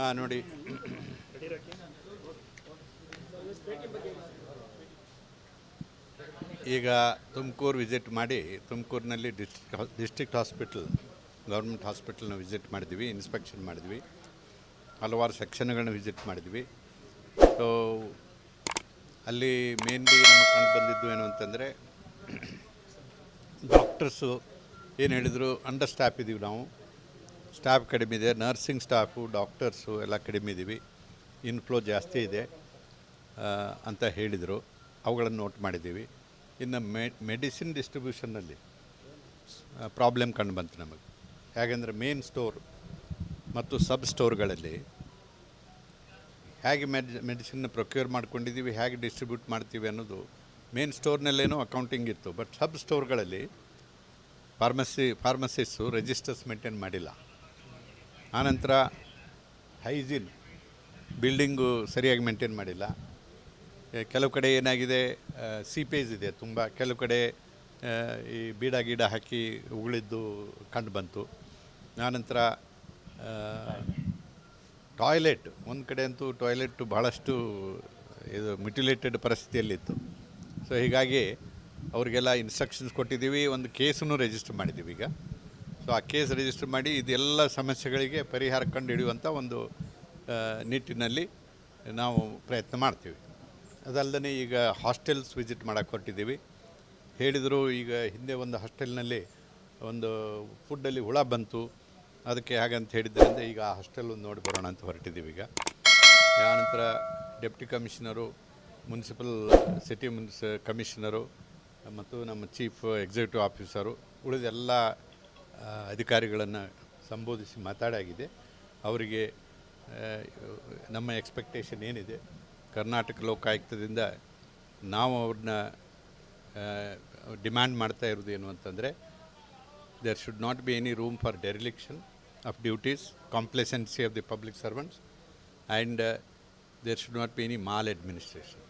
ಹಾಂ, ನೋಡಿ. ಈಗ ತುಮಕೂರು ವಿಸಿಟ್ ಮಾಡಿ, ತುಮಕೂರಿನಲ್ಲಿ ಡಿಸ್ಟ್ರಿಕ್ ಡಿಸ್ಟ್ರಿಕ್ಟ್ ಹಾಸ್ಪಿಟಲ್, ಗೌರ್ಮೆಂಟ್ ಹಾಸ್ಪಿಟಲ್ನ ವಿಸಿಟ್ ಮಾಡಿದ್ವಿ, ಇನ್ಸ್ಪೆಕ್ಷನ್ ಮಾಡಿದ್ವಿ. ಹಲವಾರು ಸೆಕ್ಷನ್ಗಳನ್ನ ವಿಸಿಟ್ ಮಾಡಿದ್ವಿ. ಸೊ ಅಲ್ಲಿ ಮೇನ್ಲಿ ನಮಗೆ ಕಂಡು ಬಂದಿದ್ದು ಏನು ಅಂತಂದರೆ, ಡಾಕ್ಟರ್ಸು ಏನು ಹೇಳಿದರು, ಅಂಡರ್ ಸ್ಟಾಫ್ ಇದ್ದೀವಿ ನಾವು. ಸ್ಟಾಫ್ ಕಡಿಮೆ ಇದೆ, ನರ್ಸಿಂಗ್ ಸ್ಟಾಫು, ಡಾಕ್ಟರ್ಸು ಎಲ್ಲ ಕಡಿಮೆ ಇದ್ದೀವಿ ಇನ್ಫ್ಲೋ ಜಾಸ್ತಿ ಇದೆ ಅಂತ ಹೇಳಿದರು, ಅವುಗಳನ್ನು ನೋಟ್ ಮಾಡಿದ್ದೀವಿ. ಇನ್ನು ಮೆಡಿಸಿನ್ ಡಿಸ್ಟ್ರಿಬ್ಯೂಷನ್ನಲ್ಲಿ ಪ್ರಾಬ್ಲಮ್ ಕಂಡು ಬಂತು ನಮಗೆ. ಹೇಗೆಂದರೆ ಮೇನ್ ಸ್ಟೋರ್ ಮತ್ತು ಸಬ್ ಸ್ಟೋರ್ಗಳಲ್ಲಿ ಹೇಗೆ ಮೆಡ್ ಮೆಡಿಸಿನ್ ಪ್ರೊಕ್ಯೂರ್ ಮಾಡ್ಕೊಂಡಿದ್ದೀವಿ, ಹೇಗೆ ಡಿಸ್ಟ್ರಿಬ್ಯೂಟ್ ಮಾಡ್ತೀವಿ ಅನ್ನೋದು ಮೇನ್ ಸ್ಟೋರ್ನಲ್ಲೇನೋ ಅಕೌಂಟಿಂಗ್ ಇತ್ತು, ಬಟ್ ಸಬ್ ಸ್ಟೋರ್ಗಳಲ್ಲಿ ಫಾರ್ಮಸಿ, ಫಾರ್ಮಸಿಸ್ಟು ರಿಜಿಸ್ಟರ್ಸ್ ಮೇಂಟೈನ್ ಮಾಡಿಲ್ಲ. ಆನಂತರ ಹೈಜಿನ್ ಬಿಲ್ಡಿಂಗು ಸರಿಯಾಗಿ ಮೇಂಟೈನ್ ಮಾಡಿಲ್ಲ. ಕೆಲವು ಕಡೆ ಏನಾಗಿದೆ ಸೀಪೇಜ್ ಇದೆ ತುಂಬ. ಕೆಲವು ಕಡೆ ಈ ಬೀಡ ಗೀಡ ಹಾಕಿ ಉಗುಳಿದ್ದು ಕಂಡು ಬಂತು. ಆನಂತರ ಟಾಯ್ಲೆಟ್, ಒಂದು ಕಡೆ ಅಂತೂ ಟಾಯ್ಲೆಟ್ ಭಾಳಷ್ಟು ಇದು ಮ್ಯುಟಿಲೇಟೆಡ್ ಪರಿಸ್ಥಿತಿಯಲ್ಲಿತ್ತು. ಸೊ, ಹೀಗಾಗಿ ಅವರಿಗೆಲ್ಲ ಇನ್ಸ್ಟ್ರಕ್ಷನ್ಸ್ ಕೊಟ್ಟಿದ್ದೀವಿ, ಒಂದು ಕೇಸನ್ನು ರಿಜಿಸ್ಟರ್ ಮಾಡಿದ್ದೀವಿ ಈಗ. ಸೊ ಆ ಕೇಸ್ ರಿಜಿಸ್ಟರ್ ಮಾಡಿ ಇದೆಲ್ಲ ಸಮಸ್ಯೆಗಳಿಗೆ ಪರಿಹಾರ ಕಂಡು ಹಿಡಿಯುವಂಥ ಒಂದು ನಿಟ್ಟಿನಲ್ಲಿ ನಾವು ಪ್ರಯತ್ನ ಮಾಡ್ತೀವಿ. ಅದಲ್ಲದೆ ಈಗ ಹಾಸ್ಟೆಲ್ಸ್ ವಿಸಿಟ್ ಮಾಡೋಕ್ಕೆ ಹೊರಟಿದ್ದೀವಿ. ಹೇಳಿದರು ಈಗ ಹಿಂದೆ ಒಂದು ಹಾಸ್ಟೆಲ್ನಲ್ಲಿ ಒಂದು ಫುಡ್ಡಲ್ಲಿ ಹುಳ ಬಂತು. ಅದಕ್ಕೆ ಹಾಗಂತ ಹೇಳಿದ್ದರಿಂದ ಈಗ ಆ ಹಾಸ್ಟೆಲ್ ನೋಡಿ ಬರೋಣ ಅಂತ ಹೊರಟಿದ್ದೀವಿ ಈಗ. ಆನಂತರ ಡೆಪ್ಟಿ ಕಮಿಷನರು, ಮುನ್ಸಿಪಲ್ ಸಿಟಿ ಮುನ್ಸ್, ಕಮಿಷನರು ಮತ್ತು ನಮ್ಮ ಚೀಫ್ ಎಕ್ಸಿಕ್ಯೂಟಿವ್ ಆಫೀಸರು ಉಳಿದ ಎಲ್ಲ ಅಧಿಕಾರಿಗಳನ್ನು ಸಂಬೋಧಿಸಿ ಮಾತಾಡಾಗಿದೆ ಅವರಿಗೆ ನಮ್ಮ ಎಕ್ಸ್ಪೆಕ್ಟೇಷನ್ ಏನಿದೆ ಕರ್ನಾಟಕ ಲೋಕಾಯುಕ್ತದಿಂದ ನಾವು ಅವ್ರನ್ನ ಡಿಮ್ಯಾಂಡ್ ಮಾಡ್ತಾ ಇರೋದು ಏನು ಅಂತಂದರೆ there should not be any room for dereliction of duties complacency of the public servants and there should not be any mal maladministration.